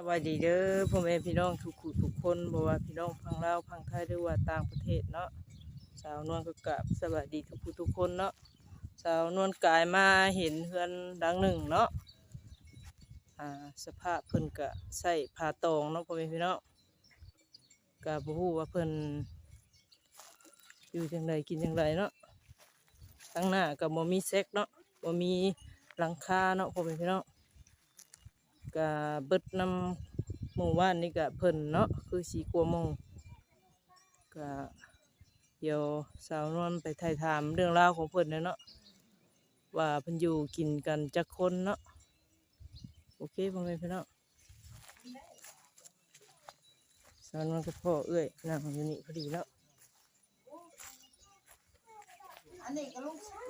สวัสดีเด้อพ่อแม่พี่น้องทุกคู่ทุกคนบ่ว่าพี่น้องพังลาวพังไทยหรือว่าต่างประเทศเนาะสาวนวลก็กราบสวัสดีทุกคู่ทุกคนเนาะสาวนวลกายมาเห็นเฮือนดังหนึ่งเนาะอ่าสภาพเพิ่นก็ใส่ผ้าตองเนาะพ่อแม่พี่น้องก็บ่ฮู้ว่าเพิ่นอยู่จังไดกินจังไดเนาะทั้งหน้าก็บ่มีแซกเนาะบ่มีหลังคาเนาะพ่อแม่พี่น้อง ก็เบิดนำหมู่บ้านนี่ก็เพิ่นเนาะคือสีกัวโมงก็เดี๋ยวสาวนวลไปถ่ายถามเรื่องราวของเพิ่นเนาะว่าเพิ่นอยู่กินกันจักคนเนาะโอเคพ่อแม่พี่น้องสาวนวลกับพ่อเอ้ยนั่งอยู่นี่พอดีแล้ว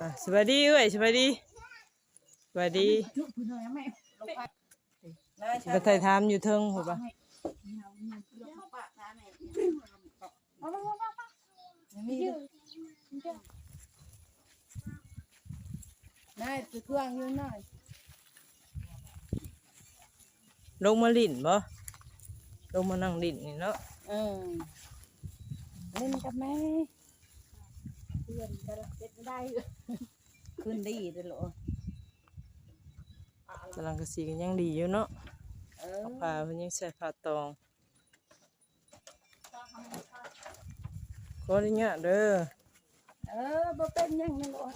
อะสวัสดีเอ้ยสวัสดีสวัสดี ไปถ่ายถามอยู่เทิงหัวปะนายไปเครื่องอยู่หน่อยลงมาลิ่นบ่ลงมานั่งลิ่นนี่เนาะเออเล่นกับแม่เพื่อนจะเล่นได้ขึ้นดีเลยเหรอกำลังกระสีกันยังดีอยู่เนาะ เออผ้าเพิ่นยังใส่ผ้าตองขออนุญาตเด้อเออบ่เป็นหยังนี่หรอก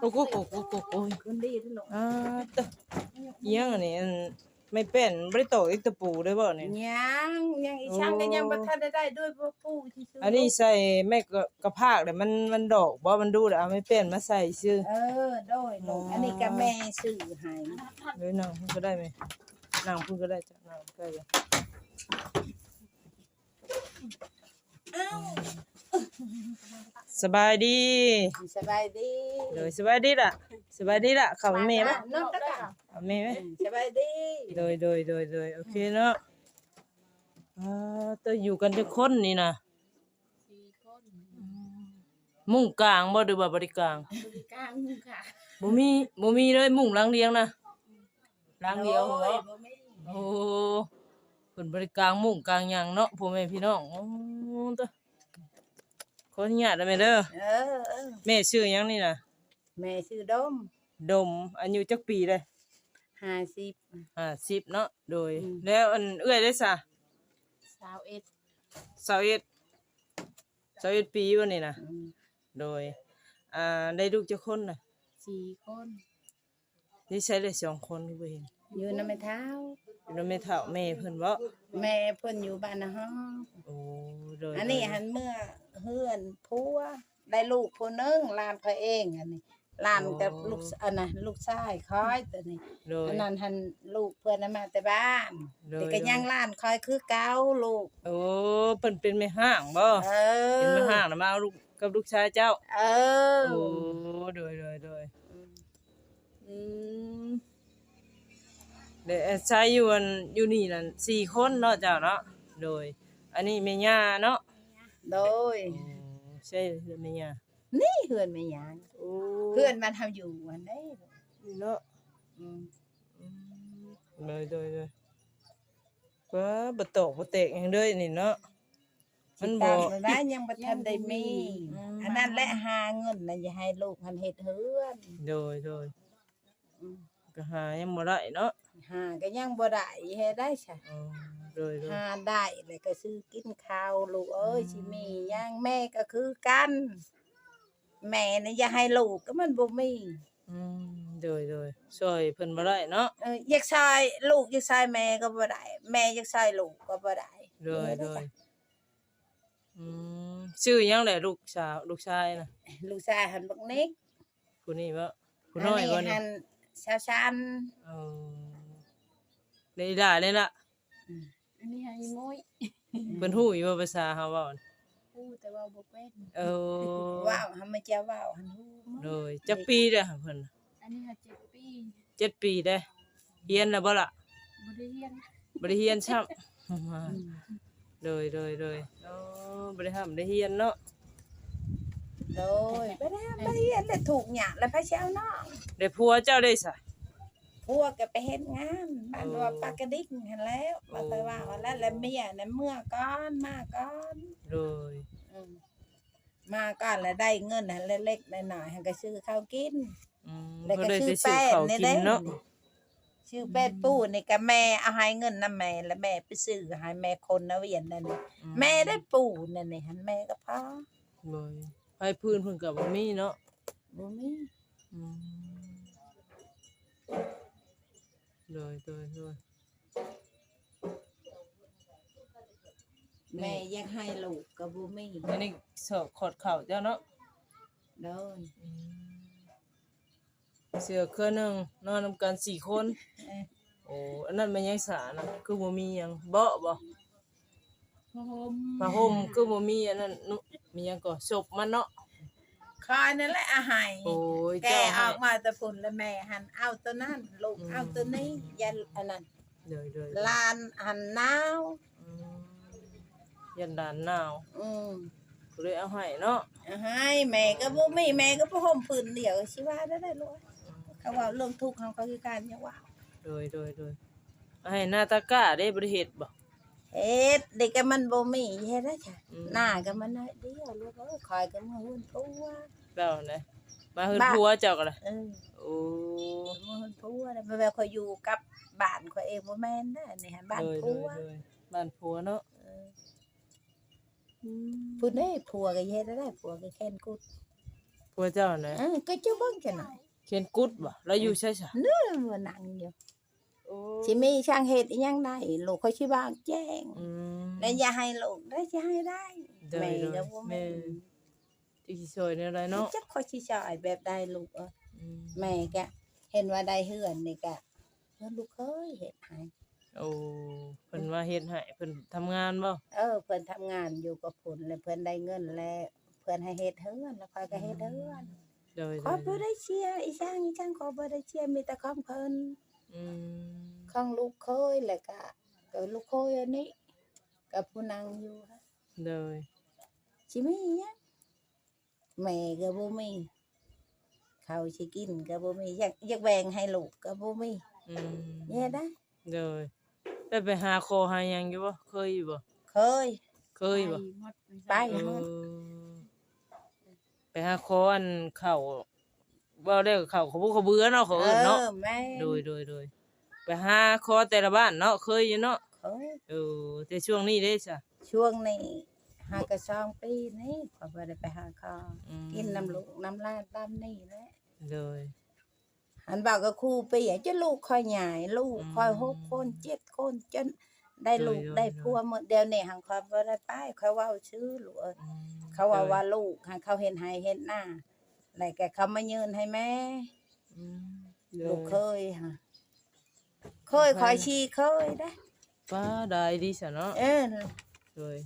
โอ้โหโอ้โหโอ้โหโอ้ยขึ้นดีเลยหรอกอ่าตะอิหยังอันนี้อัน ไม่เป็นบ่ได้ตอกอีกตะปูได้บ่เนี่ยยังยังอีช่างก็ยังบ่ทันได้ได้ด้วยบ่ปู่ที่ซื้อันนี้ใส่แม่กะกระพากเดี๋ยวมันมันดอกบ่มันดูแล้วเอาไม่เป็นมาใส่ซื่อเออโดยลูกอันนี้ก็แม่ซื้อให้เลยนั่งเพิ่นก็ได้ไหมนั่งเพิ่นก็ได้จ้ะนั่งใกล้กันสบายดี สบายดีเลยสบายดีล่ะสบายดีล่ะเข้าแม่ไหมน้องตะกะเอา แม่ไหมสบายดีโดยโดยโดยโดยโอเคเนาะอ่าตัวอยู่กันจะคนนี่นะมุ่งกลางบ่หรือว่าบริกลางบริการค่ะบ่มีบ่มีเลยมุ่งหลังเดียงนะหลังเดียวเหรอบ่มีโอ้เพิ่นบริกลางมุ่งกลางหยังเนาะพ่อแม่พี่น้องโอ้ตัวขออนุญาตได้ไหมเด้อเออเออแม่ชื่อหยังนี่น่ะแม่ชื่อดม ดมอายุจักปีเลย ห้าสิบ ห้าสิบเนาะโดย อืม แล้วอันเอื้อยได้ซะสาวเอ็ดสาวเอ็ดสาวเอ็ดปีวันนี้นะอืมโดยอ่าได้ลูกจักคนน่ะสี่คนนี่ใช้ได้สองคนที่บ่เห็นอยู่น้ำไม่เท้าอยู่นำแม่เฒ่าแม่เพิ่นบ่แม่เพิ่นอยู่บ้านนะฮะโอ้โดยอันนี้หันเมื่อเฮือนผัวได้ลูกผู้หนึงหลานเขาเองอันนี้ หลานกับลูกสอันน่ะลูกชายคอยตัวนี้โดย อันนั้นหันลูกเพื่อนน่ะมาแต่บ้านโดย แต่ก็ยังหลานคอยคือเก่าลูก โอ้เพิ่นเป็นแม่ห้างบ่เอเป็นอ แม่ห้างน่ะมาเอาลูกกับลูกชายเจ้า เออ โอ้โดยโดยโดยอืมเดี๋ยวใช้อยู่อันอยู่นี่นั่นสี่คนเนาะเจ้าเนาะโดย อันนี้แม่ย่าเนาะโดยโอ้ใช่แม่ย่า นี่เฮือนแม่หยังโอ้เพื่อนมันทำอยู่อันได้นี่เนาะอืมเลยเลยเลยก็บะโตกบะเตกอย่างเด้อยนี่เนาะมันบ่ตามไปว่ายังบ่ทันได้มีอืมอันนั้นแหละหาเงินน่ะอย่าให้ลูกมันเฮ็ดเฮือนโดยโดยอืมก็หายังบ่ได้เนาะหาก็ยังบ่ได้เฮ็ดได้ซะอ๋อโดยโดยหาได้แล้วก็ซื้อกินข้าวลูกเอ้ยสิมีหยังแม่ก็คือกัน แม่นี่อย่าให้ลูกก็มันบ่มีอืมโดยโดยช่วยเพิ่นบ่ได้เนาะเอออยากใส่ลูกอยากใส่แม่ก็บ่ได้แม่อยากใส่ลูกก็บ่ได้โดยโดยอืมชื่อหยังแหละลูกสาวลูกชายน่ะลูกชายหันบักนิกผู้นี้บ่ผู้น้อยบ่อันนี้นี่หันชาวชันเออได้ได้เลยล่ะอันนี้ให้มุ้ยเพิ่นฮู้อยู่ว่าภาษาเฮาเว้าน่ะ พูดแต่ว่าบ่เป็นเออว้าวหันมาเจ้าว้าวหันฮู้หมดโดยจักปีเด้อเพิ่นน่ะอันนี้ค่ะเจ็ดปีเจ็ดปีได้เฮียนแล้วบ่ล่ะบ่ได้เรียนบ่ได้เฮียนซ้ำเลยเลยเลยโอ้บ่ได้ทำได้เฮียนเนาะโดยไปได้ไปเรียนแล้วถูกหยาแล้วพระเช้าน้องได้ผัวเจ้าได้ซะ ผัวก็ไปเฮ็ดงานบ้านว่าปากกระดิกหันแล้วว่าไปว่าว่าแล้วแล้วเมียน่ะเมื่อก่อนมาก่อนโดยอืมมาก่อนแล้วได้เงินหันเล็กๆน้อยๆหันก็ซื้อข้าวกิน อืมแล้วก็ก็เลยชื่ได้อซื้อแป้นข้าวนี่กินเด้ เนาะชื่อแป้นปู่นี่ก็แม่เอาให้เงินนํแม่แล้วแม่ไปซื้อให้แม่คนนะเวียนนั่นนี่อืแม่ได้ปู่นั่นนี่หันแม่ก็พอโดยไผพื้นเพิ่นก็บ่มีเนาะบ่มีอืม โดยโดยโดยแม่ยังให้ลูกก็บ่มีอันนี้สอบขอดเข่าเจ้าเนาะโดนเสือเครือหนึงนอนนำกันสี่คน เอ้ยโอ้อันนั้นมันยังสานะคือบ่มีหยังเบาะบ่พระห่มผ้าห่มคือบ่มีอันนั้นนุมีหยังก็ศพมันเนาะ คอยนั่นแหละอาหายโอ้ยแกเจ้าอให้อกมาแต่ฝุ่นแล้วแม่หันเอาตัวนั้นลูกเอาตัวนี้ยันอันนั้นเดยเดยลานหันหนาวอืมยันดานหนาวอืมก็เลยเอาให้เนาะเอาให้แม่ก็บ่มีแม่ก็บ่ห่มพื้นเดียวสิว่าได้ได้ลูกเขาว่าเรื่องทุกข์ของเขาคือการยังว่าโดยโดยโดยเอาให้หน้าตะกร้าได้บ่ได้เฮ็ดบ่ เฮ็ดเด็กก็มันบ่มีเฮ็ดได้จ้ะอืม หน้าก็มันน้อยเดียวลูกเอ้ยคอยก็มาหุ่นผัวแล้วนะมาเฮือนบ้าผัวเจ้าก็ล่ะเออโอ้มาหุ่นผัวแล้วแบบคอยอยู่กับบ้านคอยเองบ่แม่นเด้อนี่หันบ้านโดยโดผัยวโดยบ้านผัวเนาะเออผู้นี้ผัวก็เฮ็ดได้ผัวก็แค้นกุดผัวเจ้านะเออก็จะเบิ่งจังหน่อยเขียนกุดบ่แล้วอยู่ใช่ซะเนื้อมันนั่งอยู่ โอ้สิมีช่างเฮ็ดอีหยังได้ลูกเขาสิบ้างแจ้ง อืมแล้วอย่าให้ลูกได้สิให้ได้โดยแม่โดยก็บ่แม่แม่นจิสิช่วยในอะไรเนาะจักเขาสิช่วยแบบใดลูกเอ้ยอืมแม่ก็เห็นว่าได้เฮือนนี่ก็เพิ่นลูกเคยเฮ็ดให้ โอ้เพิ่นมาเฮ็ดให้เพิ่นทำงานบ่ เออเพิ่นทำงานอยู่กับผลแล้วเพิ่นได้เงินแล้วเพิ่นให้เฮ็ดเฮือนแล้วค่อยก็เฮ็ดเฮือนโดยขอโดบ่ยได้เชียร์อีช่างอีช่างขอบ่ได้เชียร์มีแต่ของเพิ่นอืม ของลูกเคยแล้วก็ก็ลูกเคยอันนี้กับผู้นางอยู่ค่ะโดยสิมีหยังแม่ก็บ่มีข้าวสิกินก็บ่มีอยากอยากแบ่งให้ลูกก็บ่มีอืมเฮ็ดได้โดยได้ไปหาคอหาหยังอยู่บ่เคยอยู่บ่เคย เคยบ่หมดไป เออไปหาคออันเข้า เว้าได้ก็เข้าเขาบ่เขาเบื่อเนาะเขาเอเอิ้นเนาะอแม่โดยโดยโดยไปหาคอแต่ละบ้านเนาะเคยอยู่เนาะเคยเออแต่ช่วงนี้เด้จ้ะช่วงนี้หากระซองปีนี้ขอยบ่ได้ไปหาข้าวอืมกินน้ำลูกน้ำลาดตามนี่แหละโดยหันบอกกับครูปีอะจะลูกคอยใหญ่ลูกอืมคอยหกคนเจ็ดคนจนได้ลูกโดยโดย ได้พัวหมดเดี๋ยวนี้หังคอยบ่ได้ไปคอยเว้าชื่อลูกเอ้ย อืมเขาว่าโดยว่าลูกหังเขาเห็นให้เห็นหน้า แล้วก็เขามายืนให้แม่อืมโดลูกยเคยฮะเคยคอยชี้เคยได้ป้าได้ดีซะเนาะเออโดย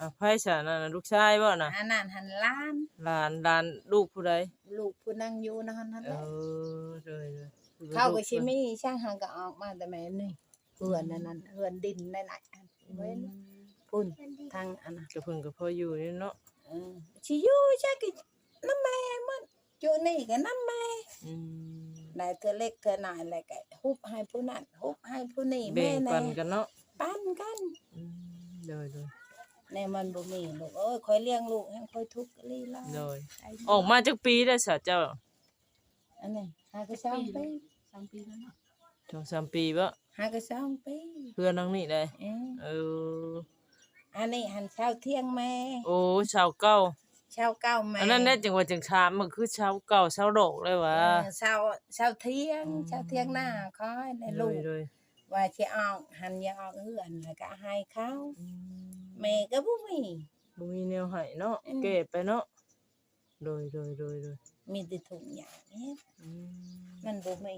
อะไผซะนั่นน่ะลูกชายบ่น่ะอันนั้นหันล้านหลานหลานลูกผู้ใดลูกผู้นั่งอยู่นั่นนั่นเอแหละอโดยโดยเขาก็ชิมีช่างหังก็ออกมาแต่แม่นี่เพื่อนนั่นนั่นเพื่อนดินในไหนอันเว้นพุ่นทางอันน่ะก็เพิ่นก็พออยู่นี่เนาะเออชิอยู่ใช่ก็น้ำแม่มัน อยู่นี่ก็น้ำแม่อืมได้เธอเล็กเธอหน่อยแล้วก็ฮุบให้ผู้นั้นฮุบให้ผู้นี้แบ่แม่งแน่ปันกันเนาะปั้นกันอืมโดยโดยในมันบ่มีลูกเอ้ยคอยเลี้ยงลูกให้คอยทุกข์ลีลาโดยไอ้ออกมาจากปีได้สะเจ้าอันนี้หากระซองปีสามปีแล้วเนาะสองสามปีบ่หากระซองปีเพื่อนนังนี่ได้เออเอออันนี้หันเช้าเที่ยงแม่โอ้ชาวเก่า เช้าเก้าแม่อันนั้นได้จังหวัดจังชามมันคือชาวเก่าชาวโดกเลยวะ เออเช้าเช้าเที่ยงอืม เช้าเที่ยงหน้าคอยในโดลูยกโดยว่าสิออกหันอย่าออกเฮือนแล้วก็ให้เขาอืมแม่ก็บ่มี บ่มีแนวให้เนาะอืม เก็บไปเนาะโดยโดยโดยโดยมีแต่ถุงยางนี่อืมมันบ่มี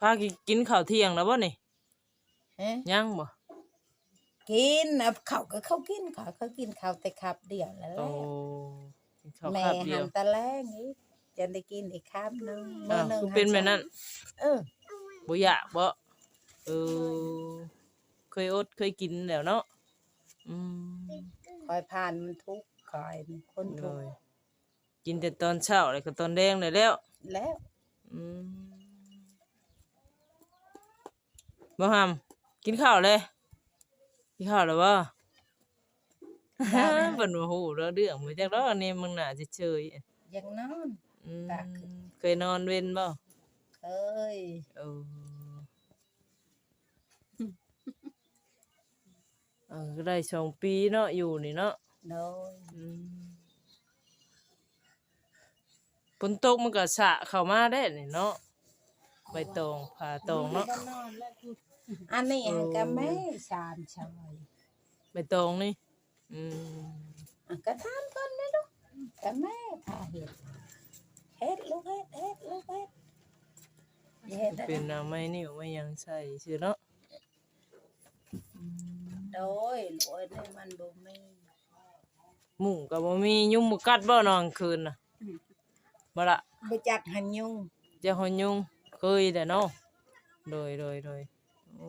พากินกินข้าวเที่ยงแล้วบ่นี่ฮะยังบ่ กินนะเขาก็เขากินเขาเขากินข้าวแต่คับเดียวแล้วแหโอ้ละกินข้าวแม่คาบเดีหัยวนตะแลงอีกจะได้กินอีกคำหนึงมื้อ้าอวหนึงคือเป็นแบบนั้นเออบ่อยากบ่เออเคยอดเคยกินแล้วเนาะอืมคอยผ่านมันทุกข์คอยมันคนโดทุกยข์กินแต่ตอนเช้าแล้วก็ตอนแดงเลยแล้ว แล้วอืมบ่หำกินข้าวเลย กินข้าวแล้วบ่เพิ่นว่าฮู้เรื่องเรื่องมาจากดอกอันนี้มึงน่าจะเฉยๆยังนอน อืมตาขึ้น เคยนอนเว้นบ่เอ้ยเออเออก็ได้สองปีเนาะอยู่นี่เนาะโดยอืมฝนตกมันก็สะเข้ามาได้นี่เนาะใบตองผ่าตองเนาะ ก็นอนแล้วคื ออันนี้โอ้ก็แม่ชานชอยใบตองนี่อืมอะก็ทานก่อนนะลูกก็แม่พาเฮ็ดเฮ็ดลูกเฮ็ดเฮ็ดลูกเฮ็ดเฮ็ดเป็นน้ำไม่นิ่วไม่ยังใส่ชื่อเนาะอืมโดยลูกนี่มันบ่มีหมูก็บ่มียุงบ่กัดบ่นอนคืนน่ะบ่ละบ่จักหันยุงเจ้าหอนยุงเคยแต่เนาะโดยโดยโดยโอ้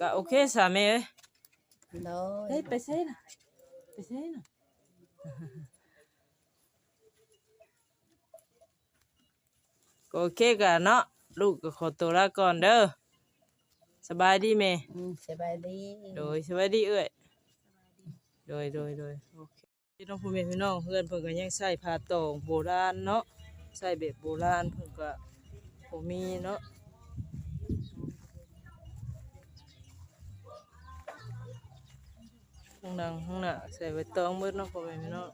ก็โอเคสามีเอ้ยโดยเฮ้ยไปเซ่น่ะไปเซ่น่ะก็โอเคกันเนาะลูกก็ขอตัวลาก่อนเด้อสบายดีแม่อืมสบายดีโดยสบายดีเอ้ยโดยโดยโดยโอเคพี่น้องผู้แม่พี่น้องเพื่อนเพิ่นก็ยังใส่ผ้าตองโบราณเนาะใส่แบบโบราณเพิ่นก็บ่มีเนาะ ข้างหลังข้างหน้าใส่ใบตองมืดเนาะพ่อแม่พี่น้อง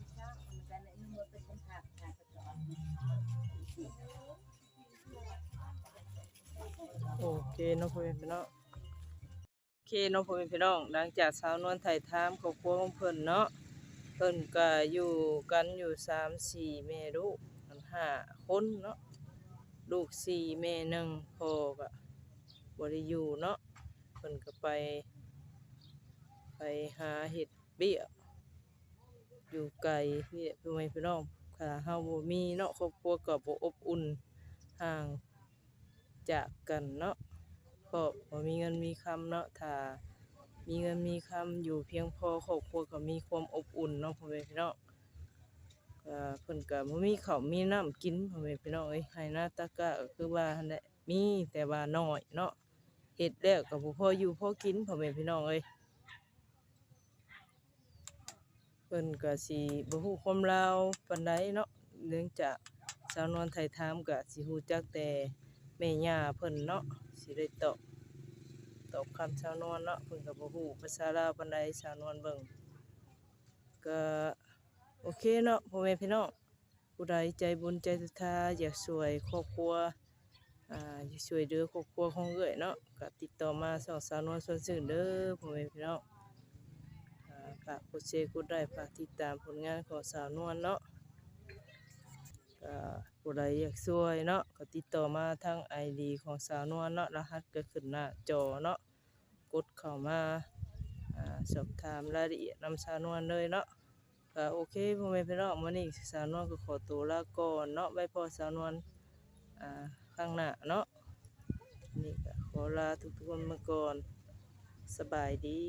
โอเคเนาะพ่อแม่พี่น้องโอเคเน้องพ่อแม่พี่น้องหลังจากสาวนวลไถ่ถามครอบครัวของเพิ่นเนาะเพิ่นก็อยู่กันอยู่สามสี่แม่ลูกกันห้าคนเนาะลูกสี่แม่หนึ่งพ่อก็บ่ได้อยู่เนาะเพิ่นก็ไป ไปหาเห็ดเบี้ยอยู่ไกลนี่แหละพ่อแม่พี่น้องถ้าเฮาบ่มีเนาะครอบครัวก็บ่อบอุ่นห่างจากกันเนาะก็บ่มีเงินมีคำเนาะถ้ามีเงินมีคำอยู่เพียงพอครอบครัวก็มีความอบอุ่นเนาะพ่อแม่พี่น้องก็เพิ่นก็บ่มีข้าวมีน้ำกินพ่อแม่พี่น้องเอ้ยให้หน้าตะกะก็คือว่าหั่นแหละมีแต่ว่าน้อยเนาะเฮ็ดแล้วก็บ่พออยู่พอกินพ่อแม่พี่น้องเอ้ย เพิ่นก็สิบ่ฮู้ความลาวปานใดเนาะเนื่องจากสาวนวลไทยถามก็สิฮู้จักแต่แม่ย่าเพิ่นเนาะสิได้ตอบตอบคำชาวนวลเนาะเพิ่นก็บ่ฮู้ภาษาลาวปานใดชาวนวลเบิ่งก็โอเคเนาะพ่อแม่พี่น้องผู้ใดใจบุญใจศรัทธาอยากช่วยครอบครัวอ่าอยากช่วยเหลือครอบครัวของเอ้ยเนาะก็ติดต่อมาสองสาวนวลส่วนซื่นเด้อพ่อแม่พี่น้องากกดแชร์กดไลค์ฝากติดตามผลงานของสาวนวลเนาะก็ผู้ใดอยากช่วยเนาะก็ติดต่อมาทาง ID ของสาวนวลเนาะรหัสก็ขึ้นหน้าจอเนาะกดเข้ามาสอบถามรายละเอียดนำสาวนวลเลยเนาะก็โอเคพ่อแม่พี่น้องมื้อนี้สาวนวลก็ขอตัวลาก่อนเนาะไว้พอสาวนวลข้างหน้าเนาะนี่ก็ขอลาทุกๆคนมาก่อนสบายดี